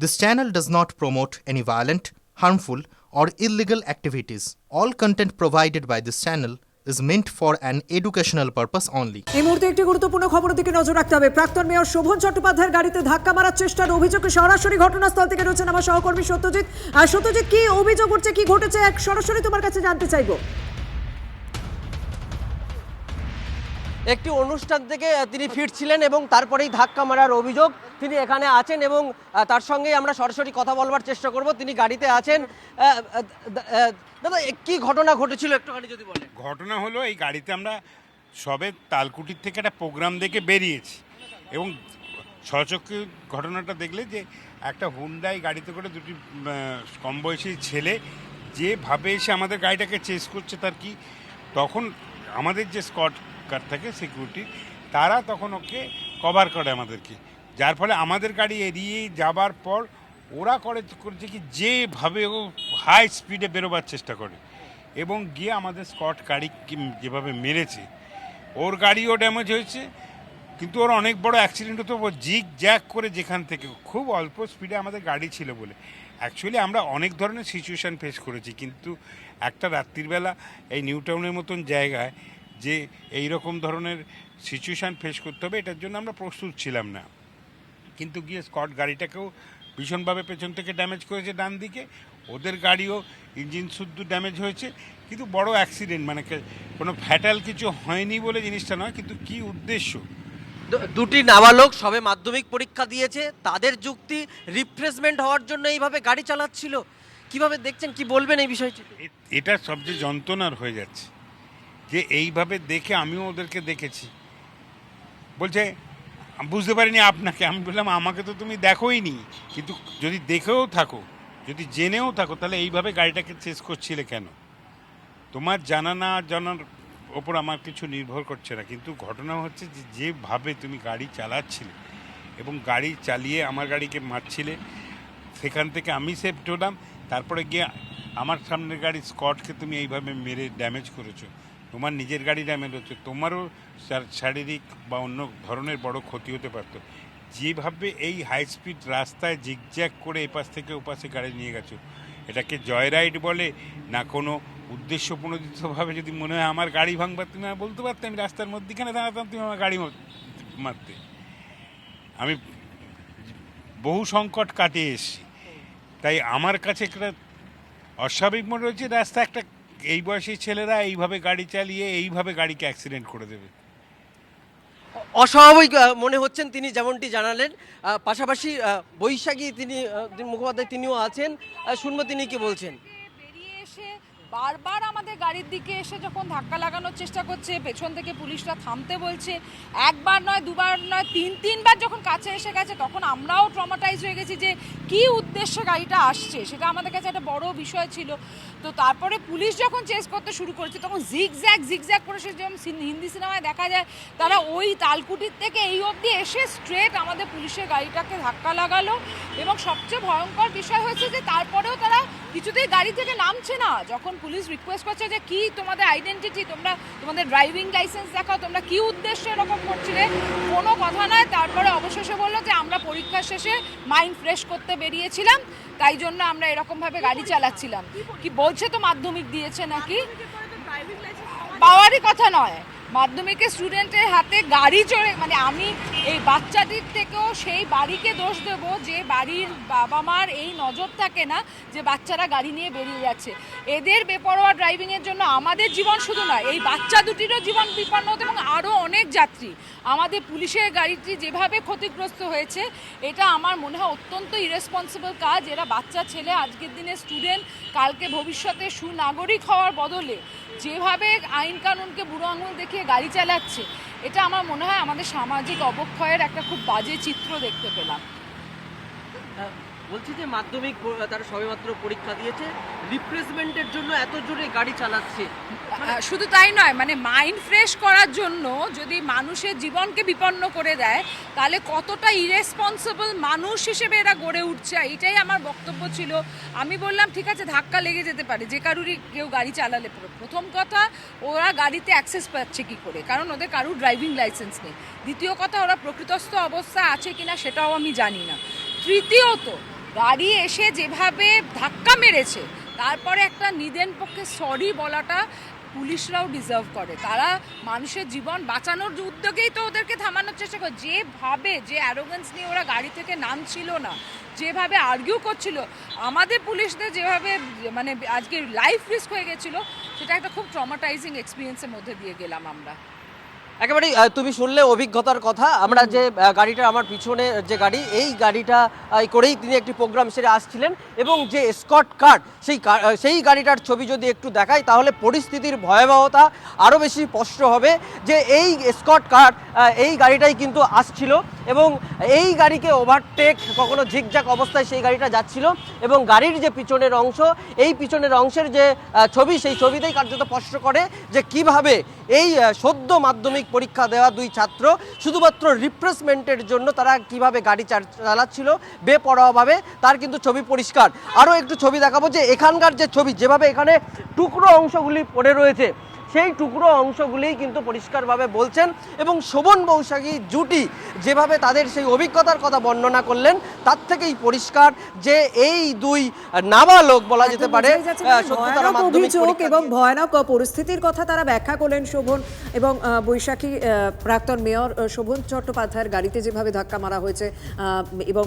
This channel does not promote any violent, harmful, or illegal activities. All content provided by this channel is meant for an educational purpose only. এই মুহূর্তে একটি গুরুত্বপূর্ণ খবরের দিকে নজর রাখতে হবে প্রাক্তন মেয়র শোভন চট্টোপাধ্যায়ের গাড়িতে ধাক্কা মারার চেষ্টার অভিযোগে সরাসরি ঘটনাস্থল থেকে রয়েছেন আমার সহকর্মী সত্যজিৎ আর সত্যজিৎ কি অভিযোগ উঠছে কি ঘটেছে এক সরাসরি তোমার কাছে জানতে চাইব একটি অনুষ্ঠান থেকে তিনি ফিরছিলেন এবং তারপরেই ধাক্কা মারার অভিযোগ তিনি এখানে আছেন এবং তার সঙ্গেই আমরা সরাসরি কথা বলবার চেষ্টা করব। তিনি গাড়িতে আছেন। দাদা কি ঘটনা ঘটেছিল একটুখানি যদি বলেন? ঘটনা হলো, এই গাড়িতে আমরা সবে তালকুটির থেকে একটা প্রোগ্রাম দেখে বেরিয়েছি এবং সচক্ষে ঘটনাটা দেখলে যে একটা হুন্ডাই গাড়িতে করে দুটি কম বয়সী ছেলে যেভাবে এসে আমাদের গাড়িটাকে চেস করছে তার কি? তখন আমাদের যে স্কট কার থাকে সিকিউরিটি তারা তখন ওকে কভার করে আমাদেরকে। যার ফলে আমাদের গাড়ি এড়িয়ে যাবার পর ওরা করে করেছে কি, যেভাবে ও হাই স্পিডে বেরোবার চেষ্টা করে। এবং গিয়ে আমাদের স্কট গাড়ি যেভাবে মেরেছে, ওর গাড়িও ড্যামেজ হয়েছে, কিন্তু ওর অনেক বড় অ্যাক্সিডেন্ট হতো জিগ জ্যাক করে যেখান থেকে, খুব অল্প স্পিডে আমাদের গাড়ি ছিল বলে। অ্যাকচুয়ালি আমরা অনেক ধরনের সিচুয়েশান ফেস করেছি, কিন্তু একটা রাত্রিবেলা এই নিউ টাউনের মতন জায়গায় যে এই রকম ধরনের সিচুয়েশান ফেস করতে হবে এটার জন্য আমরা প্রস্তুত ছিলাম না। কিন্তু গিয়ে স্কট গাড়িটাকেও ভীষণভাবে পেছন থেকে ড্যামেজ করেছে ডান দিকে। ওদের গাড়িও ইঞ্জিন শুদ্ধ ড্যামেজ হয়েছে। কিন্তু বড় অ্যাক্সিডেন্ট মানে কোনো ফ্যাটাল কিছু হয়নি বলে জিনিসটা নয় কিন্তু কি উদ্দেশ্য? দুটি নাবালক সবে মাধ্যমিক পরীক্ষা দিয়েছে তাদের যুক্তি রিফ্রেশমেন্ট হওয়ার জন্য এইভাবে গাড়ি চালাচ্ছিল। কীভাবে দেখছেন কি বলবেন এই বিষয়টি? এটা সবচেয়ে যন্ত্রণার হয়ে যাচ্ছে। যে এইভাবে দেখে আমিও ওদেরকে দেখেছি। বলছে, বুঝতে পারিনি আপনাকে। আমি বললাম, আমাকে তো তুমি দেখোই নি কিন্তু যদি দেখেও থাকো, যদি জেনেও থাকো, তাহলে এইভাবে গাড়িটাকে চেস করছিলে কেন? তোমার জানা না জানার ওপর আমার কিছু নির্ভর করছে না। কিন্তু ঘটনা হচ্ছে যে, যেভাবে তুমি গাড়ি চালাচ্ছিলে এবং গাড়ি চালিয়ে আমার গাড়িকে মারছিলে, সেখান থেকে আমি সেফট হলাম। তারপরে গিয়ে আমার সামনের গাড়ি স্কটকে তুমি এইভাবে মেরে ড্যামেজ করেছ। তোমার নিজের গাড়ি ড্যামেজ হচ্ছে, তোমারও শারীরিক বা অন্য ধরনের বড় ক্ষতি হতে পারতো। যেভাবে এই হাই স্পিড রাস্তায় জিগজ্যাগ করে এপাশ থেকে ওপাশে গাড়ি নিয়ে গেছো, এটাকে জয় রাইড বলে না কোনো উদ্দেশ্য প্রণোদিতভাবে যদি মনে হয় আমার গাড়ি ভাঙবার, তুমি বলতে পারতে, আমি রাস্তার মধ্যেখানে দাঁড়াতাম, তুমি আমার গাড়ি মারতে। আমি বহু সংকট কাটিয়ে এসেছি। তাই আমার কাছে একটা অস্বাভাবিক মনে হচ্ছে রাস্তা একটা এই বয়সী ছেলেরা এইভাবে গাড়ি চালিয়ে এইভাবে গাড়িকে অ্যাক্সিডেন্ট করে দেবে। অস্বাভাবিক মনে হচ্ছেন তিনি যেমনটি জানালেন। পাশাপাশি বৈশাখী তিনি মুখোপাধ্যায় তিনিও আছেন। শুনব তিনি কি বলছেন। বেরিয়ে এসে বারবার আমাদের গাড়ির দিকে এসে যখন ধাক্কা লাগানোর চেষ্টা করছে পেছন থেকে পুলিশরা থামতে বলছে একবার নয় দুবার নয় তিন তিনবার যখন কাছে এসে গেছে তখন আমরাও ট্রমাটাইজ হয়ে গেছি যে কি উদ্দেশ্যে গাড়িটা আসছে। সেটা আমাদের কাছে একটা বড় বিষয় ছিল। তো তারপরে পুলিশ যখন চেস করতে শুরু করেছে, তখন জিগ জ্যাক জিগ জ্যাক করে সে যেমন হিন্দি সিনেমায় দেখা যায়, তারা ওই তালকুটির থেকে এই অবধি এসে স্ট্রেট আমাদের পুলিশের গাড়িটাকে ধাক্কা লাগালো এবং সবচেয়ে ভয়ঙ্কর বিষয় হয়েছে যে তারপরেও তারা কিছুতেই গাড়ি থেকে নামছে না। যখন পুলিশ রিকোয়েস্ট করছে যে কি তোমাদের আইডেন্টিটি তোমরা তোমাদের ড্রাইভিং লাইসেন্স দেখাও, তোমরা কি উদ্দেশ্যে এরকম করছিলে, কোনো কথা নয়। তারপরে অবশেষে বলল যে আমরা পরীক্ষা শেষে মাইন্ড ফ্রেশ করতে বেরিয়েছিলাম, তাই জন্য আমরা এরকমভাবে গাড়ি চালাচ্ছিলাম। কি বলছে তো মাধ্যমিক দিয়েছে নাকি? পাওয়ারই কথা নয়। মাধ্যমিকে স্টুডেন্টের হাতে গাড়ি চড়ে মানে আমি এই বাচ্চাদের থেকেও সেই বাড়িকে দোষ দেব যে বাড়ির বাবা মার এই নজর থাকে না যে বাচ্চারা গাড়ি নিয়ে বেরিয়ে যাচ্ছে। এদের বেপরোয়া ড্রাইভিংয়ের জন্য আমাদের জীবন শুধু নয়, এই বাচ্চা দুটিরও জীবন বিপন্ন হতো এবং আরও অনেক যাত্রী। আমাদের পুলিশের গাড়িটি যেভাবে ক্ষতিগ্রস্ত হয়েছে, এটা আমার মনে হয় অত্যন্ত ইরেসপন্সিবল কাজ। এরা বাচ্চা ছেলে, আজকের দিনে স্টুডেন্ট কালকে ভবিষ্যতে সুনাগরিক হওয়ার বদলে যেভাবে আইন কানুনকে বুড়ো আঙুল দেখিয়ে গাড়ি চালাচ্ছে, এটা আমার মনে হয় আমাদের সামাজিক অবক্ষয়ের একটা খুব বাজে চিত্র দেখতে পেলাম। বলছি যে মাধ্যমিক তারা সবেমাত্র পরীক্ষা দিয়েছে। রিপ্লেসমেন্টের জন্য এত জোরে গাড়ি চালাচ্ছে। শুধু তাই নয় মানে মাইন্ড ফ্রেশ করার জন্য যদি মানুষের জীবনকে বিপন্ন করে দেয়, তাহলে কতটা ইরেসপন্সিবল মানুষ হিসেবে এরা গড়ে উঠছে এটাই আমার বক্তব্য ছিল। আমি বললাম, ঠিক আছে, ধাক্কা লেগে যেতে পারে, যে কারুরই কেউ গাড়ি চালালে প্র- প্রথম কথা, ওরা গাড়িতে অ্যাক্সেস পাচ্ছে কি করে? কারণ ওদের কারুর ড্রাইভিং লাইসেন্স নেই। দ্বিতীয় কথা, ওরা প্রকৃতস্থ অবস্থা আছে কিনা, সেটাও আমি জানি না। তৃতীয়ত গাড়ি এসে যেভাবে ধাক্কা মেরেছে, তারপরে একটা নিদেন পক্ষে সরি বলাটা পুলিশরাও ডিজার্ভ করে। তারা মানুষের জীবন বাঁচানোর উদ্যোগেই তো ওদেরকে থামানোর চেষ্টা করে। যেভাবে, যে অ্যারোগেন্স নিয়ে ওরা গাড়ি থেকে নামছিল না, যেভাবে আর্গিউ করছিল, আমাদের পুলিশদের যেভাবে মানে আজকে লাইফ রিস্ক হয়ে গেছিল, সেটা একটা খুব ট্রমাটাইজিং এক্সপিরিয়েন্সের মধ্যে দিয়ে গেলাম আমরা। একেবারেই তুমি শুনলে অভিজ্ঞতার কথা। আমরা যে গাড়িটা, আমার পিছনে যে গাড়ি, এই গাড়িটা করেই তিনি একটি প্রোগ্রাম সেরে আসছিলেন এবং যে স্কট কার্ড সেই সেই গাড়িটার ছবি যদি একটু দেখাই, তাহলে পরিস্থিতির ভয়াবহতা আরও বেশি স্পষ্ট হবে যে এই স্কট কার্ড এই গাড়িটাই কিন্তু আসছিল। এবং এই গাড়িকে ওভারটেক কখনো ঝিকঝাক অবস্থায় সেই গাড়িটা যাচ্ছিল এবং গাড়ির যে পিছনের অংশ, এই পিছনের অংশের যে ছবি, সেই ছবিতেই কার্যত স্পষ্ট করে যে কীভাবে এই সদ্য মাধ্যমিক পরীক্ষা দেওয়া দুই ছাত্র শুধুমাত্র রিপ্লেসমেন্টের জন্য তারা কীভাবে গাড়ি চালাচ্ছিল, বেপরোয়াভাবে তার কিন্তু ছবি পরিষ্কার। আরও একটু ছবি দেখাবো যে এখানকার যে ছবি, যেভাবে এখানে টুকরো অংশগুলি পড়ে রয়েছে সেই টুকরো অংশগুলিই কিন্তু পরিষ্কারভাবে বলছেন এবং শোভন বৈশাখী জুটি যেভাবে তাদের সেই অভিজ্ঞতার কথা বর্ণনা করলেন তার থেকেই পরিষ্কার যে এই দুই নাবালক বলা যেতে পারে অভিযোগ এবং ভয়ানক পরিস্থিতির কথা তারা ব্যাখ্যা করলেন শোভন এবং বৈশাখী প্রাক্তন মেয়র শোভন চট্টোপাধ্যায়ের গাড়িতে যেভাবে ধাক্কা মারা হয়েছে এবং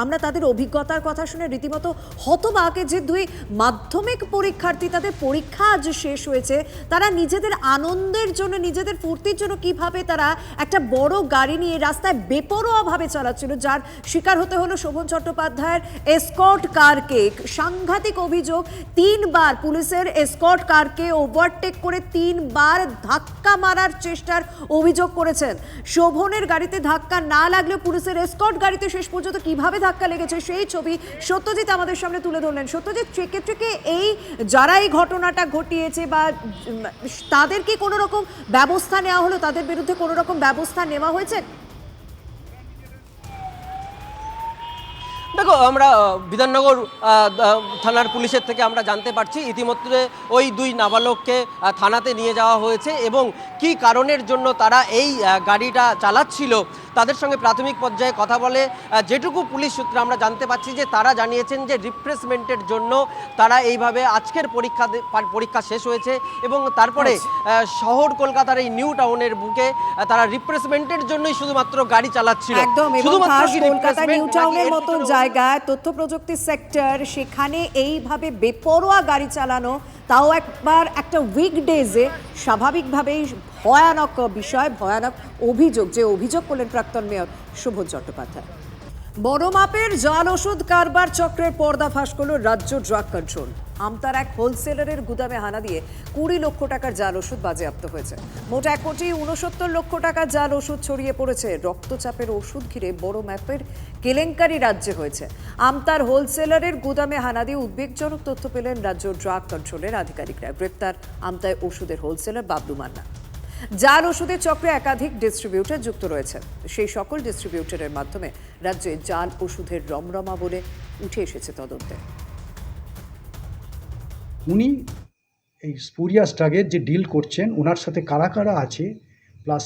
আমরা তাদের অভিজ্ঞতার কথা শুনে রীতিমতো হতবাকে যে দুই মাধ্যমিক পরীক্ষার্থী তাদের পরীক্ষা আজ শেষ হয়েছে, তারা নিজেদের আনন্দের জন্য, নিজেদের ফুর্তির জন্য কীভাবে তারা একটা বড় গাড়ি নিয়ে রাস্তায় বেপরোয়াভাবে চালাচ্ছিল, যার শিকার হতে হলো শোভন চট্টোপাধ্যায়ের এসকর্ট কারকে সাংঘাতিক অভিযোগ, তিনবার পুলিশের এসকর্ট কারকে ওভারটেক করে তিনবার ধাক্কা মারার চেষ্টার অভিযোগ করেছেন। শোভনের গাড়িতে ধাক্কা না লাগলেও পুলিশের এসকর্ট গাড়িতে শেষ পর্যন্ত কীভাবে ধাক্কা লেগেছে সেই ছবি সত্যজিৎ আমাদের সামনে তুলে ধরলেন। সত্যজিৎ সেক্ষেত্রে কি এই যারা এই ঘটনাটা ঘটিয়েছে বা উম, তাদের কি কোনো রকম ব্যবস্থা নেওয়া হলো? তাদের বিরুদ্ধে কোনো রকম ব্যবস্থা নেওয়া হয়েছে? দেখো আমরা বিধাননগর থানার পুলিশের থেকে আমরা জানতে পারছি ইতিমধ্যে ওই দুই নাবালককে থানাতে নিয়ে যাওয়া হয়েছে এবং কি কারণের জন্য তারা এই গাড়িটা চালাচ্ছিল। তাদের সঙ্গে প্রাথমিক পর্যায়ে কথা বলে যেটুকু পুলিশ সূত্রে আমরা জানতে পারছি যে তারা জানিয়েছেন যে রিফ্রেশমেন্টের জন্য তারা এইভাবে আজকের পরীক্ষা পরীক্ষা শেষ হয়েছে এবং তারপরে শহর কলকাতার এই নিউ টাউনের বুকে তারা রিফ্রেশমেন্টের জন্যই শুধুমাত্র গাড়ি চালাচ্ছিল। একদম কলকাতা নিউ টাউনের পিছনে জায়গায় তথ্য প্রযুক্তি সেক্টর সেখানে এইভাবে বেপরোয়া গাড়ি চালানো তাও একবার একটা উইকডেজে স্বাভাবিকভাবেই ভয়ানক বিষয়, ভয়ানক অভিযোগ, যে অভিযোগ করলেন প্রাক্তন মেয়র শোভন চট্টোপাধ্যায়। বড় মাপের জাল ওষুধ কারবার চক্রের পর্দা ফাঁস করল রাজ্য ড্রাগ কন্ট্রোল। আমতার এক হোলসেলারের গুদামে হানা দিয়ে কুড়ি লক্ষ টাকার জাল ওষুধ বাজেয়াপ্ত হয়েছে। মোট এক কোটি উনসত্তর লক্ষ টাকার জাল ওষুধ ছড়িয়ে পড়েছে। রক্তচাপের ওষুধ ঘিরে বড় ম্যাপের কেলেঙ্কারি রাজ্যে হয়েছে। আমতার হোলসেলারের গুদামে হানা দিয়ে উদ্বেগজনক তথ্য পেলেন রাজ্য ড্রাগ কন্ট্রোলের আধিকারিকরা। গ্রেপ্তার আমতায় ওষুধের হোলসেলার বাবলু মান্না। জাল ওষুধের চক্রে একাধিক ডিস্ট্রিবিউটর যুক্ত রয়েছে। সেই সকল ডিস্ট্রিবিউটরের মাধ্যমে রাজ্যে জাল ওষুধের রমরমা বলে উঠে এসেছে তদন্তে। উনি এই স্পুরিয়াস ড্রাগের যে ডিল করছেন ওনার সাথে কারা কারা আছে প্লাস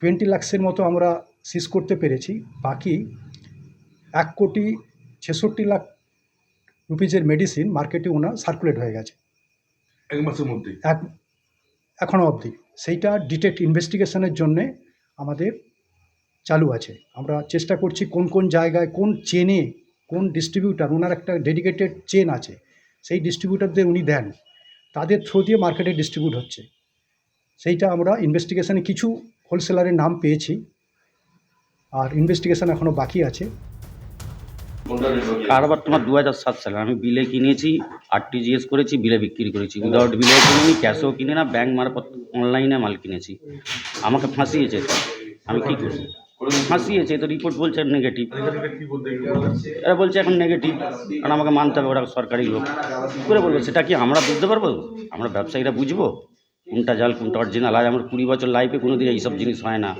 টোয়েন্টি লাক্সের মতো আমরা সিজ করতে পেরেছি বাকি এক কোটি ছেষট্টি লাখ রুপিজের মেডিসিন মার্কেটে ওনার সার্কুলেট হয়ে গেছে। এক মাসের মধ্যেই? এক এখনও অবধি। সেইটা ডিটেক্ট ইনভেস্টিগেশনের জন্যে আমাদের চালু আছে। আমরা চেষ্টা করছি কোন কোন জায়গায়, কোন চেনে কোন ডিস্ট্রিবিউটার ওনার একটা ডেডিকেটেড চেন আছে, সেই ডিস্ট্রিবিউটারদের উনি দেন। তাদের থ্রু দিয়ে মার্কেটে ডিস্ট্রিবিউট হচ্ছে। সেইটা আমরা ইনভেস্টিগেশনে কিছু হোলসেলারের নাম পেয়েছি। আর ইনভেস্টিগেশন এখনও বাকি আছে। কারবার তোমার দু হাজার সাত সালে? আমি বিলে কিনেছি, আরটিজিএস করেছি, বিলে বিক্রি করেছি। উইদাউট বিলে কিনিনি ক্যাশও কিনে না ব্যাংক মারফত অনলাইনে মাল কিনেছি। আমাকে ফাঁসিয়েছে আমি কী করি ফাঁসিয়েছে তো রিপোর্ট বলছে নেগেটিভ। এরা বলছে এখন নেগেটিভ কারণ আমাকে মানতে হবে, ওরা সরকারি লোক। করে বলব? সেটা কি আমরা বুঝতে পারব? আমরা ব্যবসায়ীরা বুঝব? কোনটা জাল, কোনটা অরিজিনাল আজ আমার কুড়ি বছর লাইফে কোনো দিন এইসব জিনিস হয় না।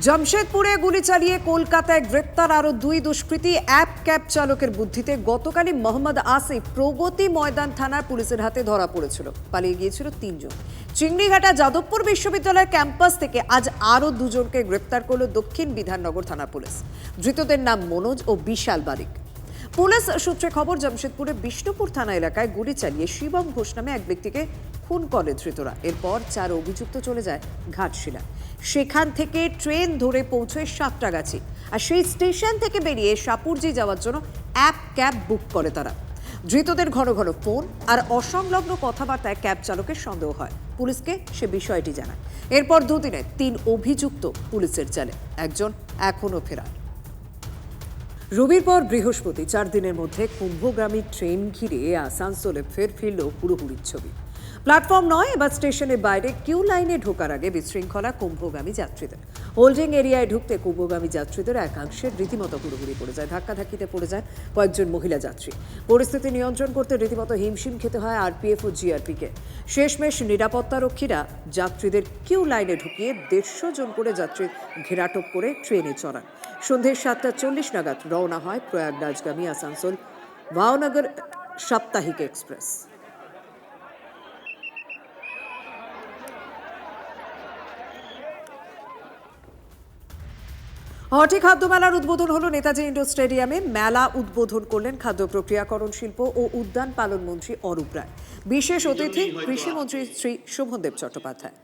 জামশেদপুরে গুলি চালিয়ে কলকাতায় গ্রেপ্তার আরও দুই দুষ্কৃতী অ্যাপ ক্যাব চালকের বুদ্ধিতে গতকালই মোহাম্মদ আসিফ প্রগতি ময়দান থানার পুলিশের হাতে ধরা পড়েছিল। পালিয়ে গিয়েছিল তিনজন। চিংড়িঘাটা যাদবপুর বিশ্ববিদ্যালয়ের ক্যাম্পাস থেকে আজ আরও দুজনকে গ্রেপ্তার করল দক্ষিণ বিধাননগর থানা পুলিশ। ধৃতদের নাম মনোজ ও বিশাল বারিক। পুলিশ সূত্রে খবর জামশেদপুরে বিষ্ণুপুর থানা এলাকায় গুলি চালিয়ে শিবম ঘোষ নামে এক ব্যক্তিকে খুন করে ধৃতরা। এরপর চার অভিযুক্ত চলে যায় ঘাটশিলা। সেখান থেকে ট্রেন ধরে পৌঁছয় সাতটাগাছি আর সেই স্টেশন থেকে বেরিয়ে সাপুরজি যাওয়ার জন্য অ্যাপ ক্যাব বুক করে তারা। ধৃতদের ঘন ঘন ফোন আর অসংলগ্ন কথাবার্তায় ক্যাব চালকের সন্দেহ হয়। পুলিশকে সে বিষয়টি জানায়। এরপর দুদিনে তিন অভিযুক্ত পুলিশের জালে, একজন এখনও ফেরার। রবির পর বৃহস্পতি, চার দিনের মধ্যে কুম্ভগামী ট্রেন ঘিরে আসানসোলে ফের ফিরল হুড়োহুড়ির ছবি। প্ল্যাটফর্ম নয়, এবার স্টেশনের বাইরে কিউ লাইনে ঢোকার আগে বিশৃঙ্খলা কুম্ভগামী যাত্রীদের। হোল্ডিং এরিয়ায় ঢুকতে কুম্ভগামী যাত্রীদের একাংশের রীতিমতো হুড়োহুড়ি পড়ে যায় ধাক্কাধাক্কিতে পড়ে যায় কয়েকজন মহিলা যাত্রী। পরিস্থিতি নিয়ন্ত্রণ করতে রীতিমতো হিমশিম খেতে হয় আরপিএফ ও জিআরপিকে শেষমেশ নিরাপত্তারক্ষীরা যাত্রীদের কিউ লাইনে ঢুকিয়ে দেড়শো জন করে যাত্রী ঘেরাটোপ করে ট্রেনে চড়ান। সন্ধ্যে সাতটা চল্লিশ নাগাদ রওনা হয় প্রয়াগরাজগামী আসানসোল ভাওনগর সাপ্তাহিক এক্সপ্রেস। হটি খাদ্য মেলার উদ্বোধন হলো নেতাজি ইন্ডোর স্টেডিয়ামে। মেলা উদ্বোধন করলেন খাদ্য প্রক্রিয়াকরণ শিল্প ও উদ্যান পালন মন্ত্রী অরূপ রায়। বিশেষ অতিথি কৃষিমন্ত্রী শ্রী শোভনদেব চট্টোপাধ্যায়।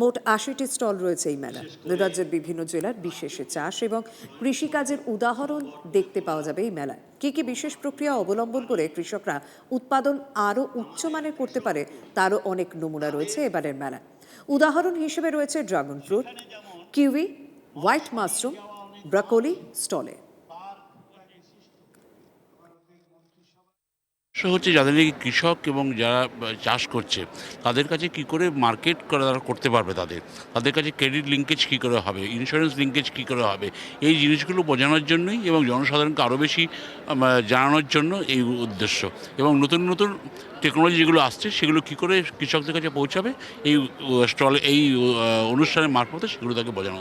মোট আশিটি স্টল রয়েছে এই মেলা রাজ্যের বিভিন্ন জেলার বিশেষে চাষ এবং কৃষিকাজের উদাহরণ দেখতে পাওয়া যাবে এই মেলায়। কী কী বিশেষ প্রক্রিয়া অবলম্বন করে কৃষকরা উৎপাদন আরও উচ্চমানের করতে পারে তারও অনেক নমুনা রয়েছে এবারের মেলায়। উদাহরণ হিসেবে রয়েছে dragon fruit, kiwi, white mushroom broccoli স্টলে। হচ্ছে, যাদের নাকি কৃষক এবং যারা চাষ করছে, তাদের কাছে কি করে মার্কেট করা, তারা করতে পারবে তাদের? তাদের কাছে ক্রেডিট লিঙ্কেজ কী করে হবে? ইন্স্যুরেন্স লিঙ্কেজ কী করে হবে? এই জিনিসগুলো বোঝানোর জন্যই এবং জনসাধারণকে আরও বেশি জানানোর জন্য এই উদ্দেশ্য। এবং নতুন নতুন টেকনোলজি যেগুলো আসছে, সেগুলো কী করে কৃষকদের কাছে পৌঁছাবে? এই স্টলে এই অনুষ্ঠানের মারফতে সেগুলো তাকে বোঝানো